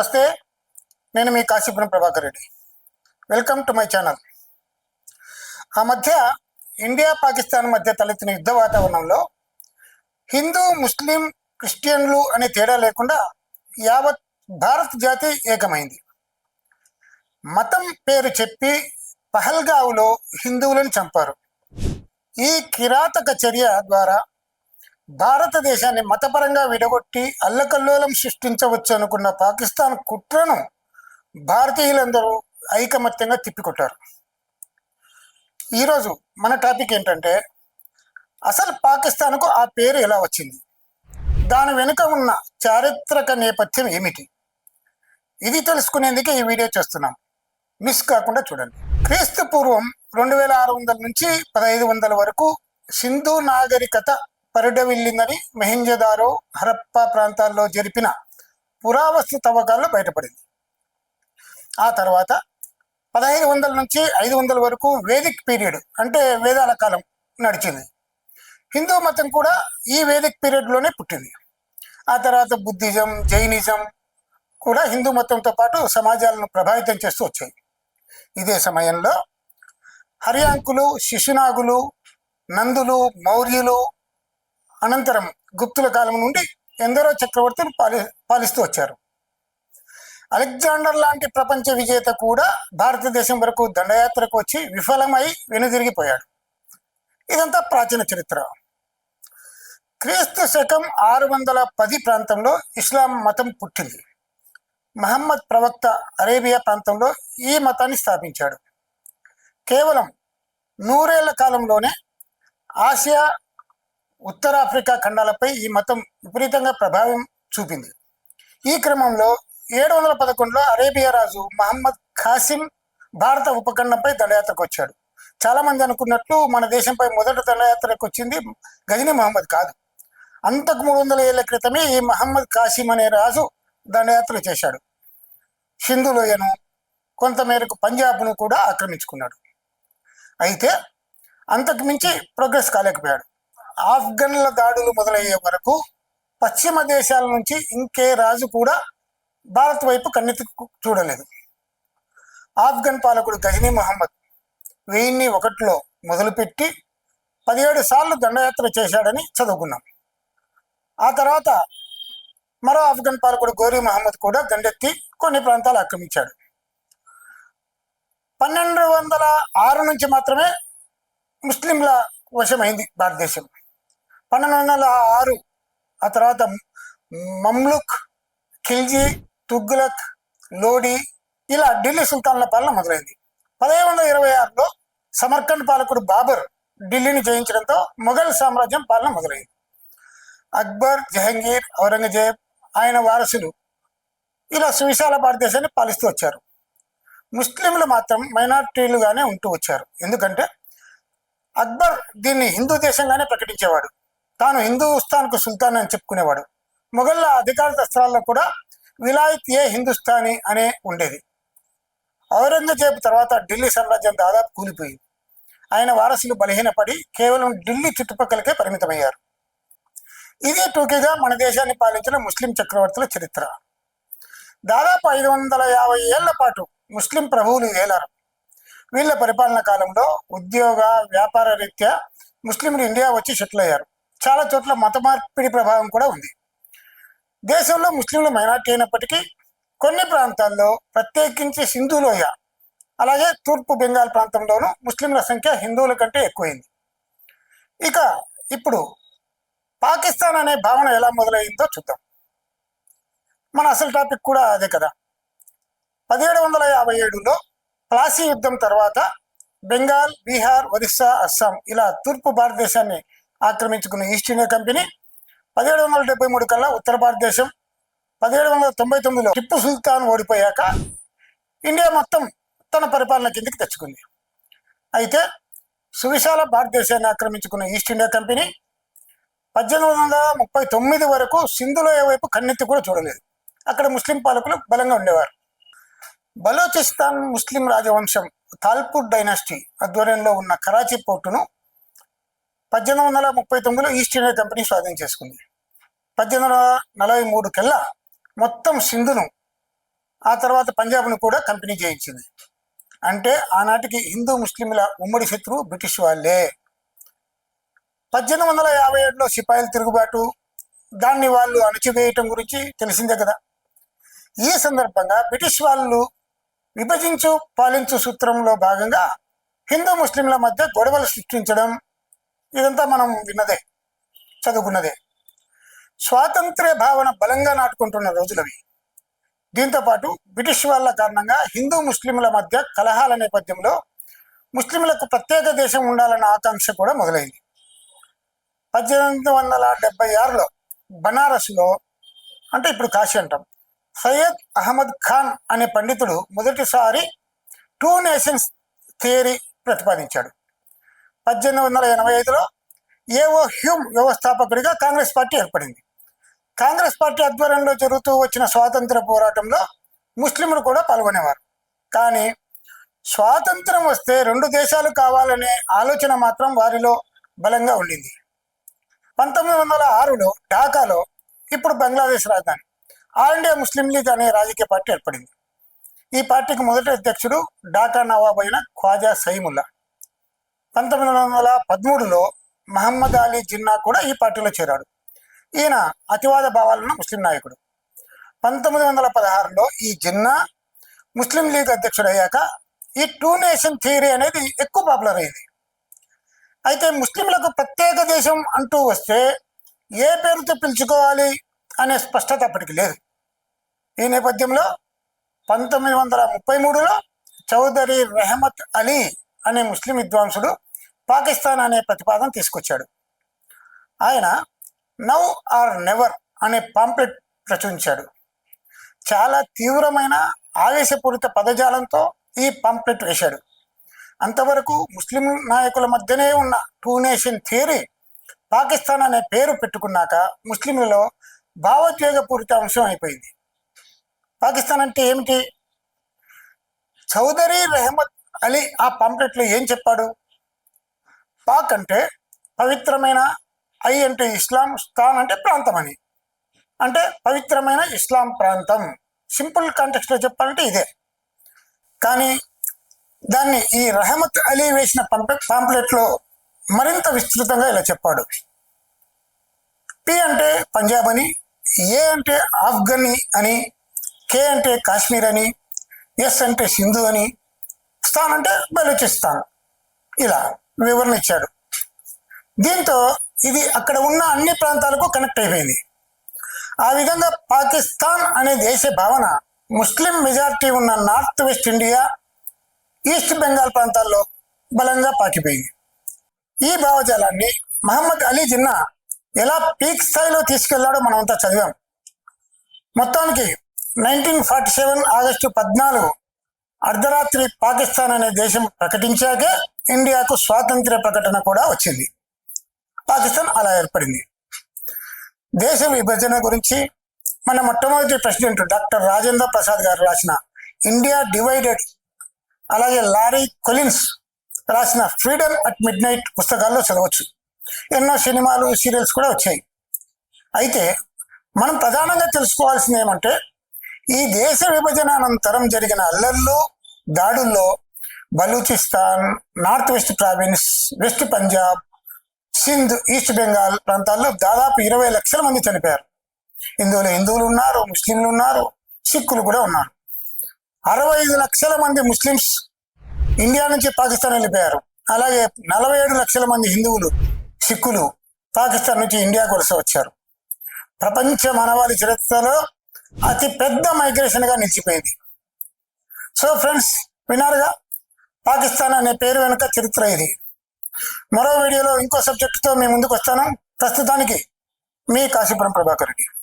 నమస్తే నేను మీ Kashipuram Prabhakar Reddy. Welcome to my channel ఆ మధ్య ఇండియా పాకిస్తాన్ మధ్య తలెత్తిన యుద్ధ వాతావరణంలో హిందూ ముస్లిం క్రిస్టియన్లు అనే తేడా లేకుండా యావత్ భారత్ జాతి ఏకమైంది. మతం పేరు చెప్పి పహల్గావులో హిందువులను చంపారు. ఈ కిరాతక చర్య ద్వారా భారతదేశాన్ని మతపరంగా విడగొట్టి అల్లకల్లోలం సృష్టించవచ్చు అనుకున్న పాకిస్తాన్ కుట్రను భారతీయులందరూ ఐకమత్యంగా తిప్పికొట్టారు. ఈరోజు మన టాపిక్ ఏంటంటే అసలు పాకిస్తాన్కు ఆ పేరు ఎలా వచ్చింది? దాని వెనుక ఉన్న చారిత్రక నేపథ్యం ఏమిటి? ఇది తెలుసుకునేందుకే ఈ వీడియో చేస్తున్నాం. మిస్ కాకుండా చూడండి. క్రీస్తు పూర్వం రెండు వేల ఆరు వందల నుంచి పదహైదు వందల వరకు సింధు నాగరికత పరిడవిల్లిందని మెహింజదారో హరప్ప ప్రాంతాల్లో జరిపిన పురావస్తు తవ్వకాల్లో బయటపడింది. ఆ తర్వాత పదహైదు వందల నుంచి ఐదు వందల వరకు వేదిక్ పీరియడ్ అంటే వేదాల కాలం నడిచింది. హిందూ మతం కూడా ఈ వేదిక్ పీరియడ్లోనే పుట్టింది. ఆ తర్వాత బుద్ధిజం జైనిజం కూడా హిందూ మతంతో పాటు సమాజాలను ప్రభావితం చేస్తూ వచ్చాయి. ఇదే సమయంలో హర్యాంకులు శిశునాగులు నందులు మౌర్యులు అనంతరం గుప్తుల కాలం నుండి ఎందరో చక్రవర్తులు పాలి పాలిస్తూ వచ్చారు. అలెగ్జాండర్ లాంటి ప్రపంచ విజేత కూడా భారతదేశం వరకు దండయాత్రకు వచ్చి విఫలమై వెనుదిరిగిపోయాడు. ఇదంతా ప్రాచీన చరిత్ర. క్రీస్తు శకం ఆరు వందల పది ప్రాంతంలో ఇస్లాం మతం పుట్టింది. మహమ్మద్ ప్రవక్త అరేబియా ప్రాంతంలో ఈ మతాన్ని స్థాపించాడు. కేవలం నూరేళ్ళ కాలంలోనే ఆసియా ఉత్తరాఫ్రికా ఖండాలపై ఈ మతం విపరీతంగా ప్రభావం చూపింది. ఈ క్రమంలో ఏడు వందల పదకొండులో అరేబియా రాజు మహమ్మద్ ఖాసిం భారత ఉపఖండంపై దండయాత్రకు వచ్చాడు. చాలా మంది అనుకున్నట్లు మన దేశంపై మొదటి దండయాత్రకు వచ్చింది గజనీ మహమ్మద్ కాదు. అంతకు మూడు వందల ఏళ్ళ క్రితమే ఈ మహమ్మద్ కాసిం అనే రాజు దండయాత్ర చేశాడు. సింధు లోయను కొంతమేరకు పంజాబ్ను కూడా ఆక్రమించుకున్నాడు. అయితే అంతకు మించి ప్రోగ్రెస్ కాలేకపోయాడు. ఆఫ్ఘన్ల దాడులు మొదలయ్యే వరకు పశ్చిమ దేశాల నుంచి ఇంకే రాజు కూడా భారత్ వైపు కన్నెత్తి చూడలేదు. ఆఫ్ఘన్ పాలకుడు గజనీ మహమ్మద్ వెయ్యిన్ని ఒకటిలో మొదలుపెట్టి పదిహేడు సార్లు దండయాత్ర చేశాడని చదువుకున్నాం. ఆ తర్వాత మరో ఆఫ్ఘన్ పాలకుడు గోరీ మహమ్మద్ కూడా దండెత్తి కొన్ని ప్రాంతాలు ఆక్రమించాడు. పన్నెండు వందల ఆరు నుంచి మాత్రమే ముస్లింల వశమైంది భారతదేశం. పన్నెండు వందల ఆరు. ఆ తర్వాత మమ్లుక్ ఖిల్జీ తుగ్లక్ లోడి ఇలా ఢిల్లీ సుల్తాన్ల పాలన మొదలైంది. పదిహేను వందల ఇరవై ఆరులో సమర్కండ్ పాలకుడు బాబర్ ఢిల్లీని జయించడంతో మొఘల్ సామ్రాజ్యం పాలన మొదలైంది. అక్బర్ జహంగీర్ ఔరంగజేబ్ ఆయన వారసులు ఇలా సువిశాల భారతదేశాన్ని పాలిస్తూ వచ్చారు. ముస్లింలు మాత్రం మైనార్టీలుగానే ఉంటూ వచ్చారు. ఎందుకంటే అక్బర్ దీన్ని హిందూ దేశంగానే ప్రకటించేవాడు. తాను హిందూస్థాన్కు సుల్తాన్ అని చెప్పుకునేవాడు. మొఘళ్ళ అధికార దస్త్రాల్లో కూడా విలాయత్ ఏ హిందుస్థానీ అనే ఉండేది. ఔరంగజేబు తర్వాత ఢిల్లీ సామ్రాజ్యం దాదాపు కూలిపోయింది. ఆయన వారసులు బలహీనపడి కేవలం ఢిల్లీ చుట్టుపక్కలకే పరిమితమయ్యారు. ఇదే టూకీగా మన దేశాన్ని పాలించిన ముస్లిం చక్రవర్తుల చరిత్ర. దాదాపు ఐదు వందల యాభై ఏళ్ళ పాటు ముస్లిం ప్రభువులు ఏలారు? వీళ్ళ పరిపాలన కాలంలో ఉద్యోగ వ్యాపార రీత్యా ముస్లింలు ఇండియా వచ్చి సెటిల్ అయ్యారు. చాలా చోట్ల మత మార్పిడి ప్రభావం కూడా ఉంది. దేశంలో ముస్లింలు మైనార్టీ అయినప్పటికీ కొన్ని ప్రాంతాల్లో ప్రత్యేకించి సింధులోయ అలాగే తూర్పు బెంగాల్ ప్రాంతంలోనూ ముస్లింల సంఖ్య హిందువుల కంటే ఎక్కువైంది. ఇక ఇప్పుడు పాకిస్తాన్ అనే భావన ఎలా మొదలైందో చూద్దాం. మన అసలు టాపిక్ కూడా అదే కదా. పదిహేడు వందల యాభై ఏడులో ప్లాసీ యుద్ధం తర్వాత బెంగాల్ బీహార్ ఒరిస్సా అస్సాం ఇలా తూర్పు భారతదేశాన్ని ఆక్రమించుకున్న ఈస్ట్ ఇండియా కంపెనీ పదిహేడు వందల డెబ్బై మూడు కల్లా ఉత్తర భారతదేశం పదిహేడు వందల తొంభై తొమ్మిదిలో టిప్పు సుల్తాన్ ఓడిపోయాక ఇండియా మొత్తం తన పరిపాలన కిందికి తెచ్చుకుంది. అయితే సువిశాల భారతదేశాన్ని ఆక్రమించుకున్న ఈస్ట్ ఇండియా కంపెనీ పద్దెనిమిది వందల ముప్పై తొమ్మిది వరకు సింధులోయ వైపు కన్నెత్తి కూడా చూడలేదు. అక్కడ ముస్లిం పాలకులు బలంగా ఉండేవారు. బలోచిస్తాన్ ముస్లిం రాజవంశం తాల్పూర్ డైనాసిటీ ఆధ్వర్యంలో ఉన్న కరాచీ పోర్టును పద్దెనిమిది వందల ముప్పై తొమ్మిదిలో ఈస్ట్ ఇండియా కంపెనీ స్వాధీనం చేసుకుంది. పద్దెనిమిది వందల నలభై మూడు కల్లా మొత్తం సింధును ఆ తర్వాత పంజాబ్ను కూడా కంపెనీ చేయించింది. అంటే ఆనాటికి హిందూ ముస్లింల ఉమ్మడి శత్రువు బ్రిటిష్ వాళ్ళే. పద్దెనిమిది వందల యాభై ఏడులో సిపాయిల తిరుగుబాటు దాన్ని వాళ్ళు అణచివేయటం గురించి తెలిసిందే కదా. ఈ సందర్భంగా బ్రిటిష్ వాళ్ళు విభజించు పాలించు సూత్రంలో భాగంగా హిందూ ముస్లింల మధ్య గొడవలు సృష్టించడం ఇదంతా మనం విన్నదే చదువుకున్నదే. స్వాతంత్ర్య భావన బలంగా నాటుకుంటున్న రోజులవి. దీంతో పాటు బ్రిటిష్ వాళ్ళ కారణంగా హిందూ ముస్లింల మధ్య కలహాల నేపథ్యంలో ముస్లింలకు ప్రత్యేక దేశం ఉండాలన్న ఆకాంక్ష కూడా మొదలైంది. పద్దెనిమిది వందల డెబ్బై ఆరులో బనారస్లో అంటే ఇప్పుడు కాశీ అంటాం సయ్యద్ అహ్మద్ ఖాన్ అనే పండితుడు మొదటిసారి టూ నేషన్స్ థియరీ ప్రతిపాదించాడు. పద్దెనిమిది వందల ఎనభై ఐదులో ఏఓ హ్యూమ్ వ్యవస్థాపకుడిగా కాంగ్రెస్ పార్టీ ఏర్పడింది. కాంగ్రెస్ పార్టీ ఆధ్వర్యంలో జరుగుతూ వచ్చిన స్వాతంత్ర పోరాటంలో ముస్లింలు కూడా పాల్గొనేవారు. కానీ స్వాతంత్రం వస్తే రెండు దేశాలు కావాలనే ఆలోచన మాత్రం వారిలో బలంగా ఉండింది. పంతొమ్మిది వందల ఆరులో ఢాకాలో ఇప్పుడు బంగ్లాదేశ్ రాజధాని ఆల్ ఇండియా ముస్లిం లీగ్ అనే రాజకీయ పార్టీ ఏర్పడింది. ఈ పార్టీకి మొదటి అధ్యక్షుడు ఢాకా నవాబ్ అయిన ఖ్వాజా సైముల్లా. పంతొమ్మిది వందల పదమూడులో మహమ్మద్ అలీ జిన్నా కూడా ఈ పార్టీలో చేరాడు. ఈయన అతివాద భావాలున్న ముస్లిం నాయకుడు. పంతొమ్మిది వందల పదహారులో ఈ జిన్నా ముస్లిం లీగ్ అధ్యక్షుడు అయ్యాక ఈ టూ నేషన్ థియరీ అనేది ఎక్కువ పాపులర్ అయింది అయితే ముస్లింలకు ప్రత్యేక దేశం అంటూ వస్తే ఏ పేరుతో పిలుచుకోవాలి అనే స్పష్టత అప్పటికి లేదు. ఈ నేపథ్యంలో పంతొమ్మిది వందల ముప్పై మూడులో చౌదరి రెహమత్ అలీ అనే ముస్లిం విద్వాంసుడు పాకిస్తాన్ అనే ప్రతిపాదన తీసుకొచ్చాడు. ఆయన నవ్ ఆర్ నెవర్ అనే పాంప్లెట్ ప్రచురించాడు చాలా తీవ్రమైన ఆవేశపూరిత పదజాలంతో ఈ పాంప్లెట్ వేశాడు. అంతవరకు ముస్లిం నాయకుల మధ్యనే ఉన్న టూ నేషన్ థియరీ పాకిస్తాన్ అనే పేరు పెట్టుకున్నాక ముస్లింలలో భావోద్వేగపూరిత అంశం అయిపోయింది. పాకిస్తాన్ అంటే ఏమిటి? చౌదరి రెహమత్ అలీ ఆ పాంప్లెట్లో ఏం చెప్పాడు? పాక్ అంటే పవిత్రమైన ఐ అంటే ఇస్లాం స్థాన్ అంటే ప్రాంతం అని. అంటే పవిత్రమైన ఇస్లాం ప్రాంతం. సింపుల్ కాంటెక్స్ట్లో చెప్పాలంటే ఇదే. కానీ దాన్ని ఈ రహమత్ అలీ వేసిన పంప పాంప్లెట్లో మరింత విస్తృతంగా ఇలా చెప్పాడు. పి అంటే పంజాబ్ అని ఏ అంటే ఆఫ్ఘనీ అని కే అంటే కాశ్మీర్ అని ఎస్ అంటే సింధు అని స్థాన్ అంటే ఇలా వివరణ ఇచ్చాడు దీంతో ఇది అక్కడ ఉన్న అన్ని ప్రాంతాలకు కనెక్ట్ అయిపోయింది. ఆ విధంగా పాకిస్తాన్ అనే దేశ భావన ముస్లిం మెజారిటీ ఉన్న north west India east Bengal ప్రాంతాల్లో బలంగా పాకిపోయింది. ఈ భావజాలాన్ని మహమ్మద్ అలీ జిన్నా ఎలా పీక్ స్థాయిలో తీసుకెళ్ళాడో మనమంతా చదివాం. మొత్తానికి నైన్టీన్ ఫార్టీ సెవెన్ ఆగస్టు పద్నాలుగు అర్ధరాత్రి పాకిస్తాన్ అనే దేశం ప్రకటించాకే ఇండియాకు స్వాతంత్ర ప్రకటన కూడా వచ్చింది. పాకిస్తాన్ అలా ఏర్పడింది. దేశ విభజన గురించి మన మొట్టమొదటి ప్రెసిడెంట్ డాక్టర్ రాజేంద్ర ప్రసాద్ గారు రాసిన ఇండియా డివైడెడ్ అలాగే లారీ కొలిన్స్ రాసిన ఫ్రీడమ్ అట్ మిడ్ నైట్ పుస్తకాల్లో చదవచ్చు. ఎన్నో సినిమాలు సీరియల్స్ కూడా వచ్చాయి. అయితే మనం ప్రధానంగా తెలుసుకోవాల్సింది ఏమంటే ఈ దేశ విభజన అనంతరం జరిగిన అల్లర్లు దాడుల్లో Balochistan north west province west Punjab Sindh east Bengal ప్రాంతాల్లో దాదాపు ఇరవై లక్షల మంది చనిపోయారు. ఇందులో హిందువులు ఉన్నారు ముస్లింలు ఉన్నారు సిక్కులు కూడా ఉన్నారు. అరవై ఐదు లక్షల మంది ముస్లిమ్స్ ఇండియా నుంచి పాకిస్తాన్ వెళ్ళిపోయారు. అలాగే నలభై ఏడు లక్షల మంది హిందువులు సిక్కులు పాకిస్తాన్ నుంచి ఇండియాకు వలస వచ్చారు ప్రపంచ మానవాళి చరిత్రలో అతి పెద్ద మైగ్రేషన్గా నిలిచిపోయింది. సో ఫ్రెండ్స్ విన్నారుగా? పాకిస్తాన్ అనే పేరు వెనుక చరిత్ర ఇది. మరో వీడియోలో ఇంకో సబ్జెక్టుతో మీ ముందుకు వస్తాను. ప్రస్తుతానికి మీ కాశీపురం ప్రభాకర్ రెడ్డి.